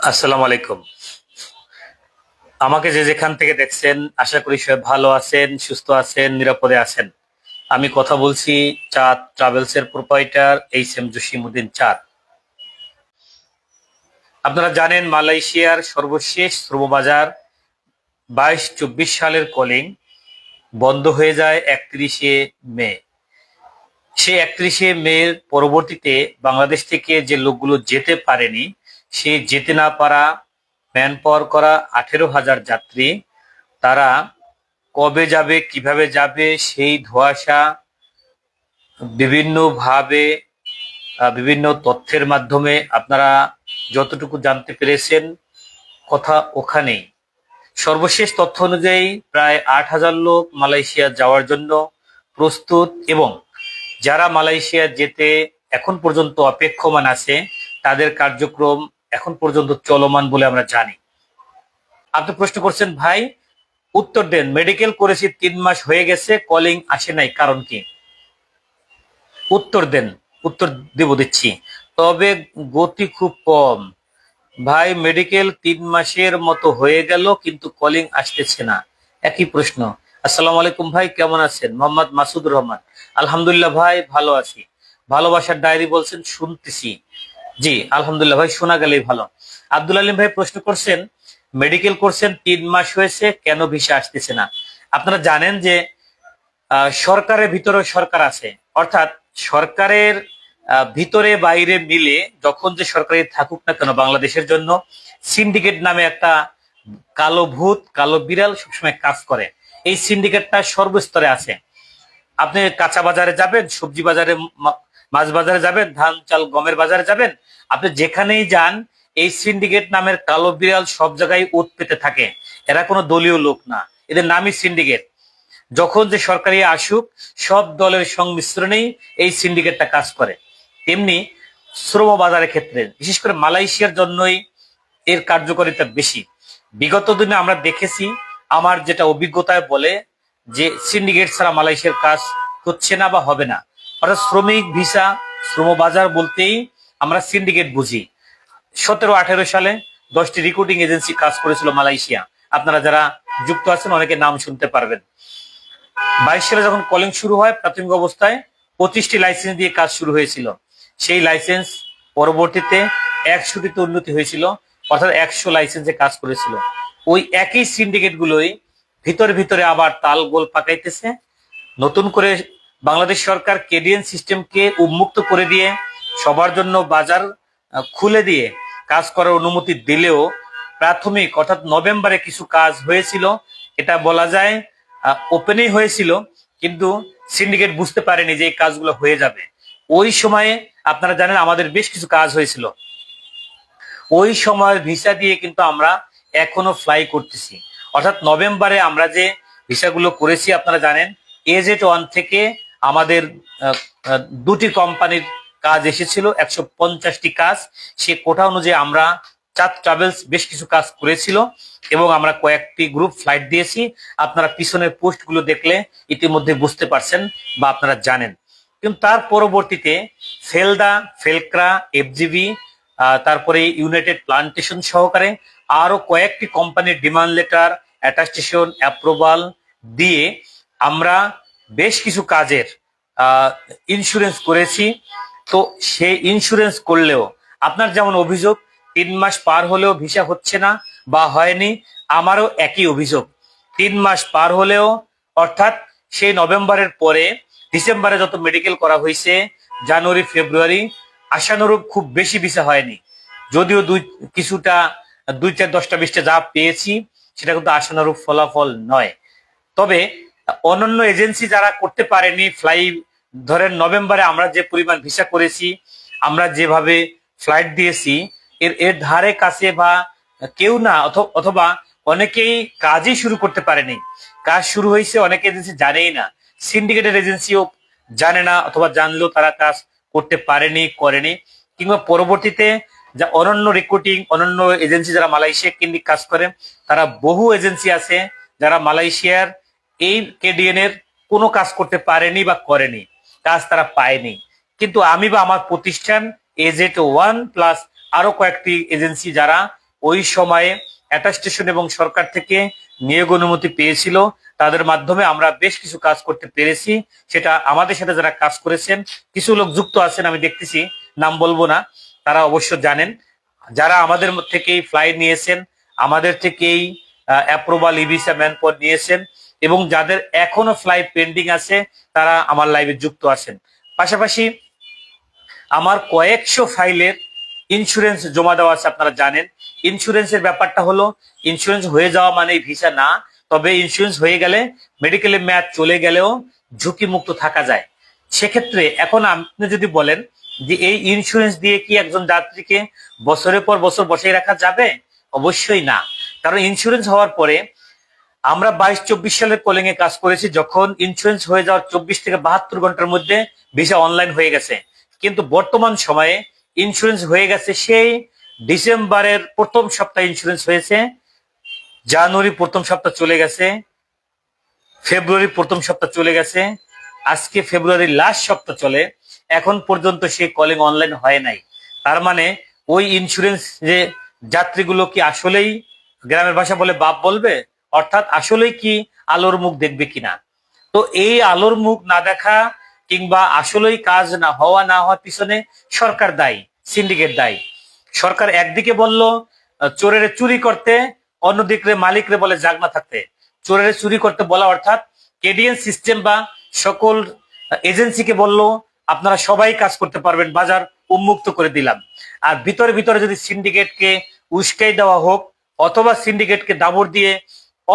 আসসালামু আলাইকুম। আমাকে যে যেখান থেকে দেখছেন, আশা করি সবাই ভালো আছেন, সুস্থ আছেন, নিরাপদে আছেন। আমি কথা বলছি চাঁদ ট্রাভেলস এর প্রোপাইটার এইচ এম জসিমুদ্দিন চাঁদ। আপনারা জানেন মালয়েশিয়ার সর্বশেষ শ্রমবাজার বাইশ চব্বিশ সালের কলিং বন্ধ হয়ে যায় একত্রিশে মে। সে একত্রিশে মের পরবর্তীতে বাংলাদেশ থেকে যে লোকগুলো যেতে পারেনি সে যেতে না পারা ম্যান পাওয়ার করা আঠেরো হাজার যাত্রী। তারা কবে যাবে, কীভাবে যাবে, সেই ধোঁয়াশা বিভিন্নভাবে বিভিন্ন তথ্যের মাধ্যমে আপনারা যতটুকু জানতে পেরেছেন, কথা ওখানেই। সর্বশেষ তথ্য অনুযায়ী প্রায় আট হাজার লোক মালয়েশিয়া যাওয়ার জন্য প্রস্তুত এবং যারা মালয়েশিয়া যেতে এখন পর্যন্ত অপেক্ষমান আছে, তাদের কার্যক্রম এখন পর্যন্ত চলমান বলে আমরা জানি। আপনি প্রশ্ন করছেন, ভাই, উত্তর দেন। মেডিকেল করেছি তিন মাস হয়ে গেছে, কলিং আসে নাই, কারণ কি? উত্তর দেন, উত্তর দেব, দিচ্ছি। তবে গতি খুব কম। ভাই, মেডিকেল তিন মাসের মতো হয়ে গেল, কিন্তু কলিং আসতেছে না। একই প্রশ্ন। আসসালামু আলাইকুম ভাই, কেমন আছেন? মোহাম্মদ মাসুদুর রহমান। আলহামদুলিল্লাহ ভাই, ভালো আছি। ভালোবাসার ডায়েরি বলছেন, শুনতেছি। জি, আলহামদুলিল্লাহ ভাই, শোনা গেলেই ভালো। আব্দুল আলিম ভাই প্রশ্ন করছেন মেডিকেল করছেন তিন মাস হয়েছে, কেন ভিসা আসতেছে না? আপনারা জানেন যে সরকারের ভিতরে সরকার আছে। অর্থাৎ সরকারের ভিতরে বাইরে মিলে যখন যে সরকারি থাকুক না কেন বাংলাদেশের জন্য সিন্ডিকেট নামে একটা কালো ভূত, কালো বিড়াল সবসময় কাজ করে। এই সিন্ডিকেটটা সর্বস্তরে আছে। আপনি কাঁচা বাজারে যাবেন, সবজি বাজারে মাছ বাজারে যাবেন, ধান, চাল, গমের বাজারে যাবেন। আপনি যেখানেই যান, এই সিন্ডিকেট নামের কালো বিড়াল সব জায়গায় ওত পেতে থাকে। এরা কোনো দলীয় লোক না। এদের নামই সিন্ডিকেট যখন যে সরকারি আসুক, সব দলের সংমিশ্রণেই এই সিন্ডিকেটটা কাজ করে। তেমনি শ্রম বাজারের ক্ষেত্রে, বিশেষ করে মালয়েশিয়ার জন্যই এর কার্যকারিতা বেশি। বিগত দিনে আমরা দেখেছি, আমার যেটা অভিজ্ঞতায় বলে যে সিন্ডিকেট ছাড়া মালয়েশিয়ার কাজ হচ্ছে না বা হবে না। অর্থাৎ শ্রমিক, ভিসা শ্রম বাজার বলতেই আমরা সিন্ডিকেট বুঝি। সতেরো, আঠেরো সালে দশটি রিক্রুটিং এজেন্সি কাজ করেছিল মালয়েশিয়া। আপনারা যারা যুক্ত আছেন অনেকে নাম শুনতে পারবেন। বাইশ সালে যখন কলিং শুরু হয়, প্রাথমিক অবস্থায় পঁচিশটি লাইসেন্স দিয়ে কাজ শুরু হয়েছিল। সেই লাইসেন্স পরবর্তীতে একশোটিতে উন্নতি হয়েছিল, অর্থাৎ একশো লাইসেন্সে কাজ করেছিল। ওই একই সিন্ডিকেট গুলোই ভিতরে ভিতরে আবার তাল গোল পাকাইতেছে। নতুন করে বাংলাদেশ সরকার কেডিএন সিস্টেমকে উন্মুক্ত করে দিয়ে সবার জন্য বাজার খুলে দিয়ে কাজ করার অনুমতি দিলেও প্রাথমিক অর্থাৎ নভেম্বরে কিছু কাজ হয়েছিল। এটা বলা যায় ওপেনেই হয়েছিল, কিন্তু সিন্ডিকেট বুঝতে পারেনি যে এই কাজগুলো হয়ে যাবে। ওই সময়ে আপনারা জানেন আমাদের বেশ কিছু কাজ হয়েছিল। ওই সময়ের ভিসা দিয়ে কিন্তু আমরা এখনও ফ্লাই করতেছি। অর্থাৎ নভেম্বরে আমরা যে ভিসাগুলো করেছি, আপনারা জানেন এজেট ওয়ান থেকে আমাদের দুটি কোম্পানির কাজ এসেছিল, একশো পঞ্চাশটি কাজ। সে কোটা অনুযায়ী আমরা চাঁদ ট্রাভেলস বেশ কিছু কাজ করেছিল এবং আমরা কয়েকটি গ্রুপ ফ্লাইট দিয়েছি। আপনারা পিছনের পোস্টগুলো দেখলে ইতিমধ্যে বুঝতে পারছেন বা আপনারা জানেন। কিন্তু তার পরবর্তীতে ফেলদা ফেলক্রা, এফজিবি তারপরে ইউনাইটেড প্লান্টেশন সহকারে আরও কয়েকটি কোম্পানির ডিমান্ড লেটার, অ্যাটাস্টেশন, অ্যাপ্রুভাল দিয়ে আমরা বেশ কিছু কাজের ইন্স্যুরেন্স করেছি। তো সেই ইন্স্যুরেন্স করলেও আপনার যেমন অভিযোগ, তিন মাস পার হলেও ভিসা হচ্ছে না বা হয়নি, আমারও একই অভিযোগ। তিন মাস পার হলেও, অর্থাৎ সেই নভেম্বরের পরে, ডিসেম্বরে যত মেডিকেল করা হয়েছে, জানুয়ারি, ফেব্রুয়ারি, আশানুরূপ খুব বেশি ভিসা হয়নি। যদিও দুই, কিছুটা দুই চার দশটা, বিশটা যা পেয়েছি, সেটা কিন্তু আশানুরূপ ফলাফল নয়। তবে অন্যান্য এজেন্সি যারা করতে পারেনি ফ্লাই ধরেন নভেম্বরে আমরা যে পরিমাণ ভিসা করেছি, আমরা যেভাবে ফ্লাইট দিয়েছি, এর এর ধারে কাছে বা কেউ না, অথ- অথবা অনেকেই কাজই শুরু করতে পারেনি। কাজ শুরু হয়েছে, অনেক এজেন্সি জানেই না। সিন্ডিকেটের এজেন্সিও জানে না, অথবা জানলেও তারা কাজ করতে পারেনি, করেনি। কিংবা পরবর্তীতে যা অনন্য রিক্রুটিং অনন্য এজেন্সি যারা মালয়েশিয়া কেন্দ্রিক কাজ করে, তারা বহু এজেন্সি আছে যারা মালয়েশিয়ার এই কেডিএন এর কোনো কাজ করতে পারেনি বা করেনি, কাজ তারা পায়নি। কিন্তু আমি বা আমার প্রতিষ্ঠান এজেট ওয়ান প্লাস আরও কয়েকটি এজেন্সি যারা ওই সময়ে অ্যাটাস্টেশন এবং সরকার থেকে নিয়োগ অনুমতি পেয়েছিল, তাদের মাধ্যমে আমরা বেশ কিছু কাজ করতে পেরেছি। সেটা আমাদের সাথে যারা কাজ করেছেন, কিছু লোক যুক্ত আছেন, আমি দেখতেছি, নাম বলব না, তারা অবশ্য জানেন। যারা আমাদের থেকেই ফ্লাইট নিয়েছেন, আমাদের থেকেই অ্যাপ্রুভাল ইভিসা ম্যানপর নিয়েছেন এবং যাদের এখনও ফ্লাইট পেন্ডিং আছে, তারা আমার লাইভে যুক্ত আছেন। পাশাপাশি আমার কয়েকশো ফাইলের ইন্স্যুরেন্স জমা দেওয়া আছে, আপনারা জানেন। ইন্স্যুরেন্সের ব্যাপারটা হলো ইন্স্যুরেন্স হয়ে যাওয়া মানে ভিসা না, তবে ইন্স্যুরেন্স হয়ে গেলে মেডিকেলের মেয়াদ চলে গেলেও ঝুঁকি মুক্ত থাকা যায়। সেক্ষেত্রে এখন আপনি যদি বলেন যে এই ইন্স্যুরেন্স দিয়ে কি একজন যাত্রীকে বছরের পর বছর বসাই রাখা যাবে? অবশ্যই না। কারণ ইন্স্যুরেন্স হওয়ার পরে আমরা বাইশ চব্বিশ সালের কলিং এ কাজ করেছি, যখন ইন্স্যুরেন্স হয়ে যাওয়ার চব্বিশ থেকে বাহাত্তর ঘণ্টার মধ্যে ভিসা অনলাইন হয়ে গেছে। কিন্তু বর্তমান সময়ে ইন্স্যুরেন্স হয়ে গেছে সেই ডিসেম্বরের প্রথম সপ্তাহে ইন্স্যুরেন্স হয়েছে জানুয়ারি প্রথম সপ্তাহ চলে গেছে ফেব্রুয়ারি প্রথম সপ্তাহ চলে গেছে, আজকে ফেব্রুয়ারির লাস্ট সপ্তাহ চলে, এখন পর্যন্ত সেই কলিং অনলাইন হয় নাই। তার মানে ওই ইন্স্যুরেন্স যে যাত্রীগুলো কি আসলেই গ্রামের ভাষা বলে বাপ বলবে? অর্থাৎ আসলে কি আলোর মুখ দেখবে কিনা? তো এই আলোর মুখ না দেখা কিংবা আসলেই কাজ না হওয়া না হওয়ার পিছনে সরকার দায়ী সিন্ডিকেট দায়ী। সরকার একদিকে বলল, চোরের চুরি করতে, অন্যদিকে মালিকরে বলে জাগনা থাকতে। চোরের চুরি করতে বলা অর্থাৎ কেডিএন সিস্টেম বা সকল এজেন্সিকে বলল, আপনারা সবাই কাজ করতে পারবেন, বাজার উন্মুক্ত করে দিলাম। আর ভিতরে ভিতরে যদি সিন্ডিকেটকে উস্কাই দেওয়া হোক, অথবা সিন্ডিকেটকে দাবর দিয়ে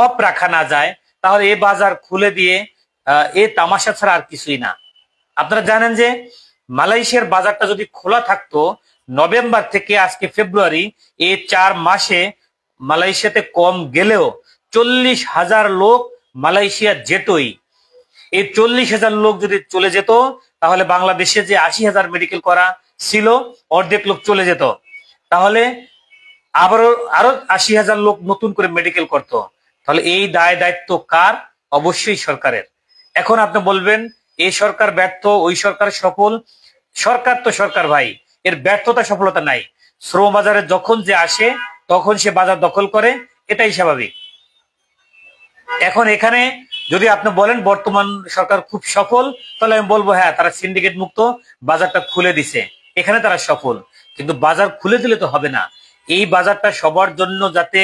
অফ রাখা না যায়, তাহলে এ বাজার খুলে দিয়ে এ তামাশা ছাড়া আর কিছুই না। আপনারা জানেন যে মালয়েশিয়ার বাজারটা যদি খোলা থাকতো, নভেম্বর থেকে আজকে ফেব্রুয়ারি এই চার মাসে মালয়েশিয়াতে কম গেলেও চল্লিশ হাজার লোক মালয়েশিয়া যেতই। এই চল্লিশ হাজার লোক যদি চলে যেত, তাহলে বাংলাদেশে যে আশি হাজার মেডিকেল করা ছিল, অর্ধেক লোক চলে যেত। তাহলে আবারও, আরও আশি হাজার লোক নতুন করে মেডিকেল করত। তাহলে এই দায় দায়িত্ব কার? অবশ্যই সরকারের। এখন আপনি বলবেন এই সরকার ব্যর্থ, ওই সরকার সফল? সরকার তো সরকার ভাই, এর ব্যর্থতা সফলতা নাই। শ্রম বাজারে যখন যে আসে, তখন সে বাজার দখল করে, এটাই স্বাভাবিক। এখন এখানে যদি আপনি বলেন, বর্তমান সরকার খুব সফল, তাহলে আমি বলব হ্যাঁ তারা সিন্ডিকেট মুক্ত, বাজারটা খুলে দিছে। এখানে তারা সফল। কিন্তু বাজার খুলে দিলে তো হবে না। এই বাজারটা সবার জন্য যাতে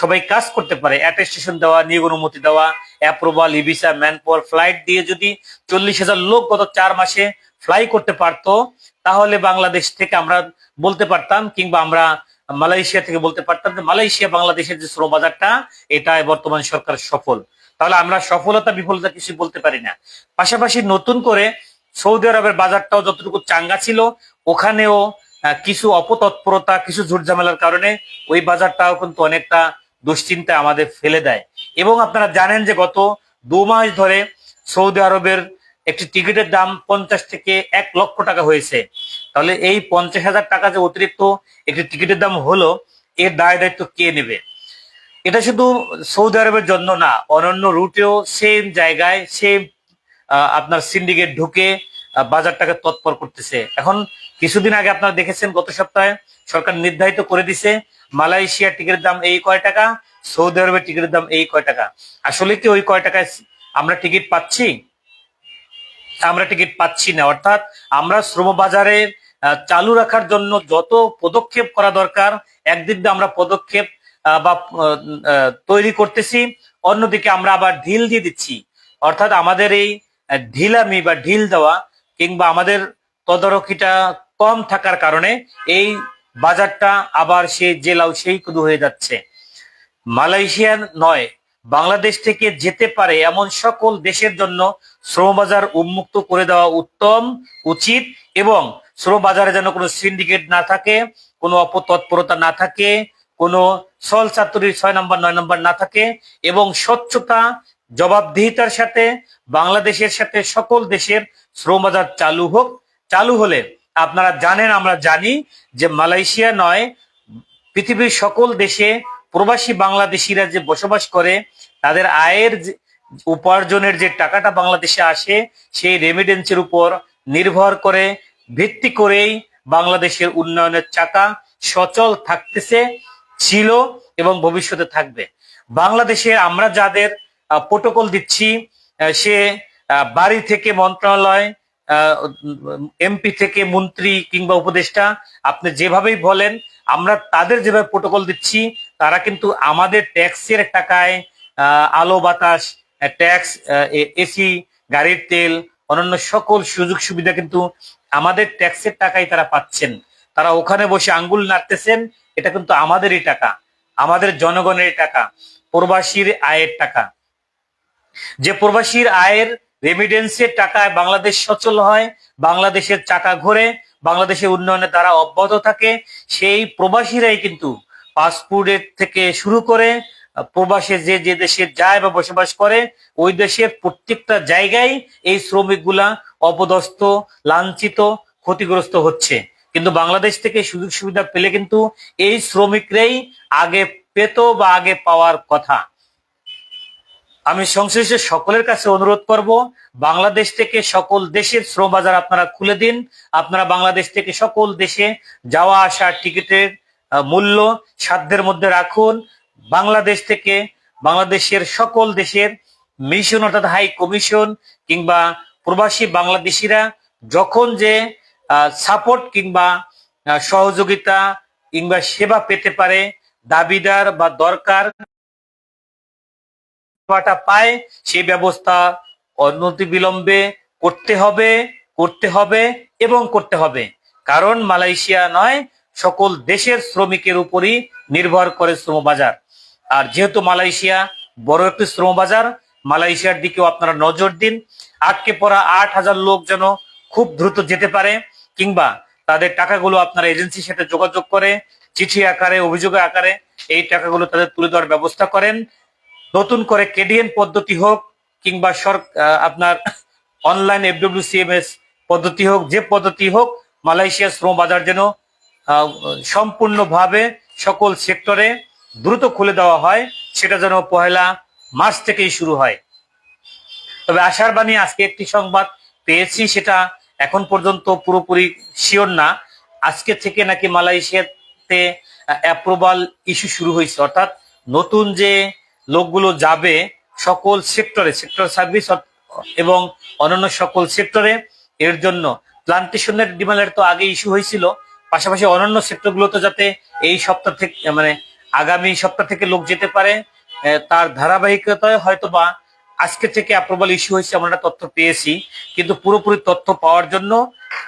সবাই কাজ করতে পারে অ্যাটেস্টেশন দেওয়া, নিয়োগ অনুমতি দেওয়া approval e visa manpower flight দিয়ে যদি চল্লিশ হাজার লোক গত চার মাসে ফ্লাই করতে পারতো, তাহলে বাংলাদেশ থেকে আমরা বলতে পারতাম কিংবা আমরা মালয়েশিয়া থেকে বলতে পারতাম যে মালয়েশিয়া বাংলাদেশের যে শ্রম বাজারটা এটা বর্তমান সরকার সফল। তাহলে আমরা সফলতা, বিফলতা কিছু বলতে পারি না। পাশাপাশি নতুন করে সৌদি আরবের বাজারটাও যতটুকু চাঙ্গা ছিল, ওখানেও কিছু অপতৎপরতা, কিছু ঝুটঝামেলার কারণে ওই বাজারটাও কিন্তু অনেকটা দুশ্চিন্তা আমাদের ফেলে দেয়। এবং আপনারা জানেন যে গত দু মাস ধরে সৌদি আরবের একটি টিকিটের দাম পঞ্চাশ থেকে এক লক্ষ টাকা হয়েছে। তাহলে এই পঞ্চাশ হাজার টাকা যে অতিরিক্ত একটি টিকিটের দাম হলো, এর দায় দায়িত্ব কে নেবে? এটা শুধু সৌদি আরবের জন্য না অন্যান্য রুটেও সেম জায়গায় সেম আপনার সিন্ডিকেট ঢুকে বাজারটাকে তৎপর করতেছে। এখন কিছুদিন আগে আপনারা দেখেছেন গত সপ্তাহে সরকার নির্ধারিত করে দিছে মালয়েশিয়ার টিকিটের দাম এই কয় টাকা, সৌদি আরবের টিকিটের দাম এই কয় টাকা। আসলে কি ওই কয় টাকায় আমরা টিকিট পাচ্ছি? আমরা টিকিট পাচ্ছি না। অর্থাৎ আমরা শ্রম বাজারে চালু রাখার জন্য যত পদক্ষেপ করা দরকার, একদিক দিয়ে আমরা পদক্ষেপ বা তৈরি করতেছি, অন্যদিকে আমরা আবার ঢিল দিয়ে দিচ্ছি। অর্থাৎ আমাদের এই ঢিলামি বা ঢিল দেওয়া কিংবা আমাদের তদারকিটা কম থাকার কারণে এই বাজারটা আবার সেই জেলাও সেই কুদু হয়ে যাচ্ছে। মালয়েশিয়ার নয়, বাংলাদেশ থেকে যেতে পারে এমন সকল দেশের জন্য শ্রম বাজার উন্মুক্ত করে দেওয়া উত্তম, উচিত এবং শ্রম বাজারে যেন কোনো সিন্ডিকেট না থাকে, কোনো অপতৎপরতা না থাকে, কোনো সল চাতুরির ছয় নম্বর, নয় নম্বর না থাকে এবং স্বচ্ছতা, জবাবদিহিতার সাথে বাংলাদেশের সাথে সকল দেশের শ্রম বাজার চালু হোক, চালু হলে আপনারা জানেন, আমরা জানি যে মালয়েশিয়া নয়, পৃথিবীর সকল দেশে প্রবাসী বাংলাদেশিরা যে বসবাস করে, তাদের আয়ের উপার্জনের যে টাকাটা বাংলাদেশে আসে, সেই রেমিডেন্সের উপর নির্ভর করে, ভিত্তি করেই বাংলাদেশের উন্নয়নের চাকা সচল থাকতেছে, ছিল এবং ভবিষ্যতে থাকবে। বাংলাদেশে আমরা যাদের প্রোটোকল দিচ্ছি সে বাড়ি থেকে মন্ত্রণালয় এমপি থেকে মন্ত্রী কিংবা উপদেষ্টা, আপনি যেভাবেই বলেন, আমরা তাদের যেভাবে প্রোটোকল দিচ্ছি, তারা কিন্তু আমাদের ট্যাক্সের টাকায় আলো, বাতাস ট্যাক্স এসি, গাড়ির তেল অন্যান্য সকল সুযোগ সুবিধা কিন্তু আমাদের ট্যাক্সের টাকাই তারা পাচ্ছেন। তারা ওখানে বসে আঙ্গুল নাড়তেছেন, এটা কিন্তু আমাদেরই টাকা, আমাদের জনগণের টাকা, প্রবাসীর আয়ের টাকা। যে প্রবাসীর আয়ের রেমিডেন্সের টাকায় বাংলাদেশ সচল হয়, বাংলাদেশের চাকা ঘোরে, বাংলাদেশের উন্নয়নে তারা অব্যাহত থাকে। সেই প্রবাসীরাই কিন্তু পাসপোর্টের থেকে শুরু করে, প্রবাসে যে যে দেশে যায় বা বসবাস করে, ওই দেশের প্রত্যেকটা জায়গায় এই শ্রমিকগুলা অপদস্থ, লাঞ্ছিত, ক্ষতিগ্রস্ত হচ্ছে। কিন্তু বাংলাদেশ থেকে সুযোগ সুবিধা পেলে কিন্তু এই শ্রমিকরাই আগে পেত বা আগে পাওয়ার কথা। আমি সংশ্লিষ্ট সকলের কাছে অনুরোধ করব, বাংলাদেশ থেকে সকল দেশের শ্রম বাজার আপনারা খুলে দিন। আপনারা বাংলাদেশ থেকে সকল দেশে যাওয়া আসা টিকিটের মূল্য সাধ্যের মধ্যে রাখুন। বাংলাদেশ থেকে বাংলাদেশের সকল দেশের মিশন অর্থাৎ হাই কমিশন কিংবা প্রবাসী বাংলাদেশিরা যখন যে সাপোর্ট কিংবা সহযোগিতা কিংবা সেবা পেতে পারে, দাবিদার বা দরকার সেবাটা পায়, সেই ব্যবস্থা অনতি বিলম্বে করতে হবে করতে হবে এবং করতে হবে। কারণ মালয়েশিয়া নয়, সকল দেশের শ্রমিকের উপরই নির্ভর করে শ্রম বাজার আর যেহেতু মালয়েশিয়া বড় একটি শ্রম বাজার মালয়েশিয়ার দিকেও আপনারা নজর দিন, আটকে পড়া আট হাজার লোক যেন খুব দ্রুত যেতে পারে, কিংবা তাদের টাকাগুলো আপনারা এজেন্সির সাথে যোগাযোগ করে, চিঠি আকারে, অভিযোগের আকারে এই টাকাগুলো তাদের তুলে দেওয়ার ব্যবস্থা করেন। নতুন করে কেডিএন পদ্ধতি হোক কিংবা আপনার অনলাইন এফডব্লিউসিএমএস পদ্ধতি হোক, যে পদ্ধতি হোক, মালয়েশিয়া শ্রম বাজার যেন সম্পূর্ণভাবে সকল সেক্টরে দ্রুত খুলে দেওয়া হয়, সেটা যেন পহেলা মার্চ থেকেই শুরু হয়। তবে আশার বাণী, আজকে একটি সংবাদ পেয়েছি, সেটা এখন পর্যন্ত পুরোপুরি শিওর না। আজকে থেকে নাকি মালয়েশিয়াতে অ্যাপ্রুভাল ইস্যু শুরু হয়েছে। অর্থাৎ নতুন যে লোকগুলো যাবে সকল সেক্টরে, সেক্টর সার্ভিস এবং অন্যান্য সকল সেক্টরে এর জন্য। প্লান্টেশনের ডিমান্ডের তো আগে ইস্যু হয়েছিল। পাশাপাশি অন্যান্য সেক্টরগুলোতে যাতে এই সপ্তাহ থেকে মানে আগামী সপ্তাহ থেকে লোক যেতে পারে তার ধারাবাহিকতায় হয়তো বা আজকে থেকে অ্যাপ্রুভাল ইস্যু হয়েছে আমরা তথ্য পেয়েছি। কিন্তু পুরোপুরি তথ্য পাওয়ার জন্য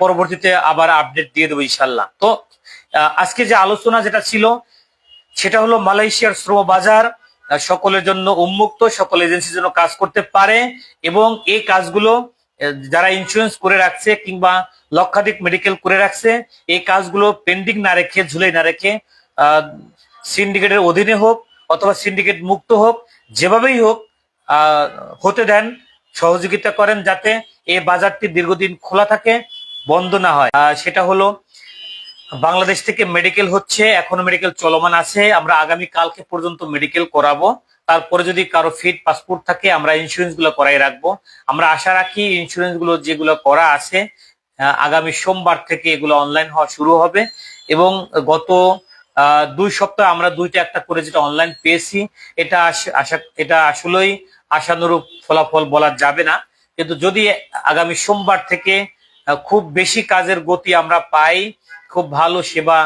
পরবর্তীতে আবার আপডেট দিয়ে দেবো ইনশাল্লাহ তো আজকে যে আলোচনা যেটা ছিল, সেটা হলো মালয়েশিয়ার শ্রম বাজার সকলের জন্য উন্মুক্ত, সকল এজেন্সির জন্য কাজ করতে পারে এবং এই কাজগুলো যারা ইন্স্যুরেন্স করে রাখছে কিংবা লক্ষাধিক মেডিকেল করে রাখছে, এই কাজগুলো পেন্ডিং না রেখে ঝুলে না রেখে সিন্ডিকেটের অধীনে হোক অথবা সিন্ডিকেট মুক্ত হোক, যেভাবেই হোক হতে দেন, সহযোগিতা করেন যাতে এই বাজারটি দীর্ঘদিন খোলা থাকে, বন্ধ না হয়। সেটা হলো বাংলাদেশ থেকে মেডিকেল হচ্ছে, এখনও মেডিকেল চলমান আছে। আমরা আগামী কালকে পর্যন্ত মেডিকেল করাবো। তারপরে যদি কারও ফিট পাসপোর্ট থাকে, আমরা ইন্স্যুরেন্সগুলো করাই রাখব। আমরা আশা রাখি ইন্স্যুরেন্সগুলো যেগুলো করা আছে আগামী সোমবার থেকে এগুলো অনলাইন হওয়া শুরু হবে। এবং গত দুই সপ্তাহ আমরা দুইটা একটা করে যেটা অনলাইন পেয়েছি, এটা আশ- এটা আসলেই আশানুরূপ ফলাফল বলা যাবে না। কিন্তু যদি আগামী সোমবার থেকে খুব বেশি কাজের গতি আমরা পাই, খুব ভালো সেবা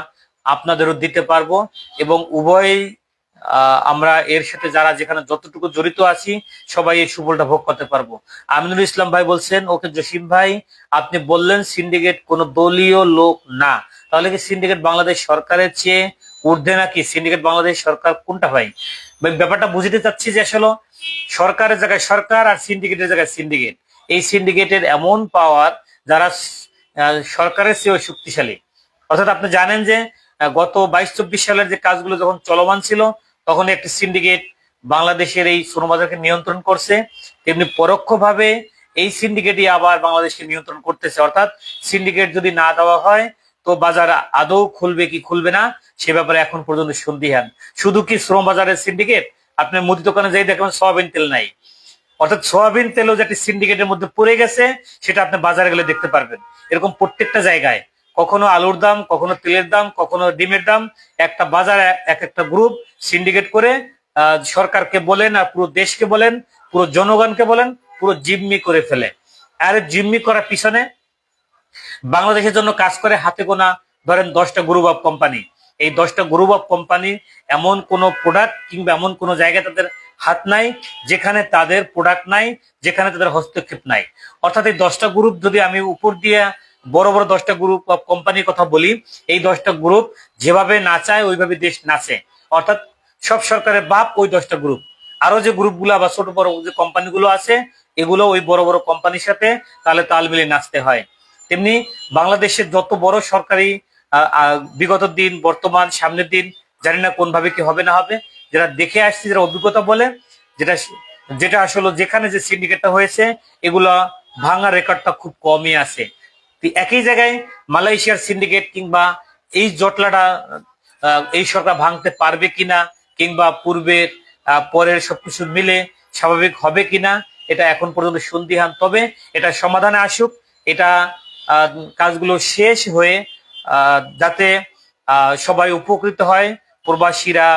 আপনাদেরও দিতে পারব। এবং উভয় আমরা এর সাথে যারা যেখানে যতটুকু জড়িত আছি, সবাই এই সুফলটা ভোগ করতে পারব। আমিনুল ইসলাম ভাই বলছেন, ওকে জসিম ভাই, আপনি বললেন সিন্ডিকেট কোনো দলীয় লোক না। তাহলে কি সিন্ডিকেট বাংলাদেশ সরকারের চেয়ে ঊর্ধ্বে নাকি? সিন্ডিকেট বাংলাদেশ সরকার কোনটা ভাই? ব্যাপারটা বুঝতে চাচ্ছি যে আসলে সরকারের জায়গায় সরকার আর সিন্ডিকেটের জায়গায় সিন্ডিকেট এই সিন্ডিকেটের এমন পাওয়ার যারা সরকারের চেয়েও শক্তিশালী। অর্থাৎ আপনি জানেন যে গত বাইশ চব্বিশ সালের যে কাজগুলো যখন চলমান ছিল তখন একটি সিন্ডিকেট বাংলাদেশের এই শ্রমবাজারকে নিয়ন্ত্রণ করছে। তেমনি পরোক্ষভাবে এই সিন্ডিকেটই আবার বাংলাদেশকে নিয়ন্ত্রণ করতেছে। অর্থাৎ সিন্ডিকেট যদি না দেওয়া হয়, তো বাজার আদৌ খুলবে কি খুলবে না, সে ব্যাপারে এখন পর্যন্ত সন্দিহান। শুধু কি শ্রম বাজারের সিন্ডিকেট আপনি মুদি দোকানে যাই দেখবেন সয়াবিন তেল নাই। অর্থাৎ সোয়াবিন তেলও যেটি সিন্ডিকেটের মধ্যে পড়ে গেছে, সেটা আপনি বাজারে গেলে দেখতে পারবেন। এরকম প্রত্যেকটা জায়গায়, কখনো আলুর দাম, কখনো তেলের দাম, কখনো ডিমের দাম, একটা বাজার এক একটা গ্রুপ সিন্ডিকেট করে সরকারকে বলেন আর পুরো দেশকে বলেন, পুরো জনগণকে বলেন, পুরো জিম্মি করে ফেলে। আর জিম্মি করার পিছনে বাংলাদেশের জন্য কাজ করে হাতে গোনা, ধরেন দশটা গ্রুপ অফ কোম্পানি এই দশটা গ্রুপ অফ কোম্পানি এমন কোনো প্রোডাক্ট কিংবা এমন কোনো জায়গায় তাদের হাত নাই, যেখানে তাদের প্রোডাক্ট নাই, যেখানে তাদের হস্তক্ষেপ নাই। অর্থাৎ এই দশটা গ্রুপ যদি আমি উপর দিয়ে বড় বড় দশটা গ্রুপ অফ কোম্পানির কথা বলি, এই দশটা গ্রুপ যেভাবে নাচায় ওইভাবে দেশ নাচে অর্থাৎ সব সরকারের বাপ ওই দশটা গ্রুপ আরও যে গ্রুপগুলো বা ছোট বড় যে কোম্পানিগুলো আছে, এগুলো ওই বড় বড় কোম্পানির সাথে তাহলে তাল মিলে নাচতে হয়। তেমনি বাংলাদেশের যত বড় সরকারি বিগত দিন, বর্তমান, সামনের দিন, জানি না কোন ভাবে কি হবে না হবে যারা দেখে আসছে, যারা অভিজ্ঞতা বলে, যেটা যেটা আসলে যেখানে যে সিন্ডিকেটটা হয়েছে, এগুলা ভাঙা রেকর্ডটা খুব কমই আছে। একই জায়গায় মালয়েশিয়ার সিন্ডিকেট কিংবা এই জটলাটা এই সরকার ভাঙতে পারবে কিনা, কিংবা পূর্বের পরের সবকিছু মিলে স্বাভাবিক হবে কিনা, এটা এখন পর্যন্ত সন্দিহান। তবে এটা সমাধানে আসুক, এটা কাজগুলো শেষ হয়ে যাতে সবাই উপকৃত হয়, প্রবাসীরা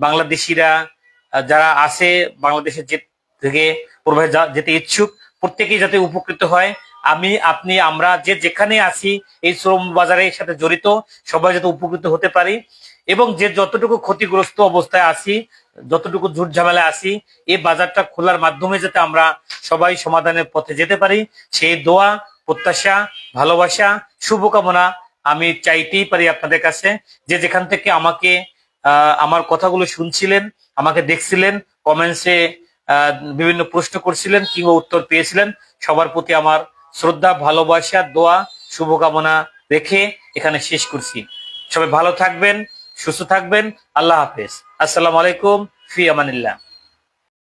বাংলাদেশিরা যারা আছে বাংলাদেশের যে থেকে প্রবাসে যা- যেতে ইচ্ছুক, প্রত্যেকেই যাতে উপকৃত হয়। আমি, আপনি, আমরা যে যেখানে আছি, এই শ্রম বাজারের সাথে জড়িত, সবাই যাতে উপকৃত হতে পারি। এবং যে যতটুকু ক্ষতিগ্রস্ত অবস্থায় আছি, যতটুকু ঝুট ঝামেলা আছি, এই বাজারটা খোলার মাধ্যমে যাতে আমরা সবাই সমাধানের পথে যেতে পারি। সেই দোয়া, প্রত্যাশা, ভালোবাসা, শুভকামনা আমি চাইতেই পারি আপনাদের কাছে। যে যেখান থেকে আমাকে আমার কথাগুলো শুনছিলেন, আমাকে দেখছিলেন কমেন্টসে বিভিন্ন প্রশ্ন করছিলেন, কিংবা উত্তর পেয়েছিলেন। সবার প্রতি আমার শ্রদ্ধা, ভালোবাসা, দোয়া, শুভকামনা রেখে এখানে শেষ করছি। সবাই ভালো থাকবেন, সুস্থ থাকবেন, আল্লাহ হাফেজ। আসসালামু আলাইকুম, ফি আমানিল্লাহ।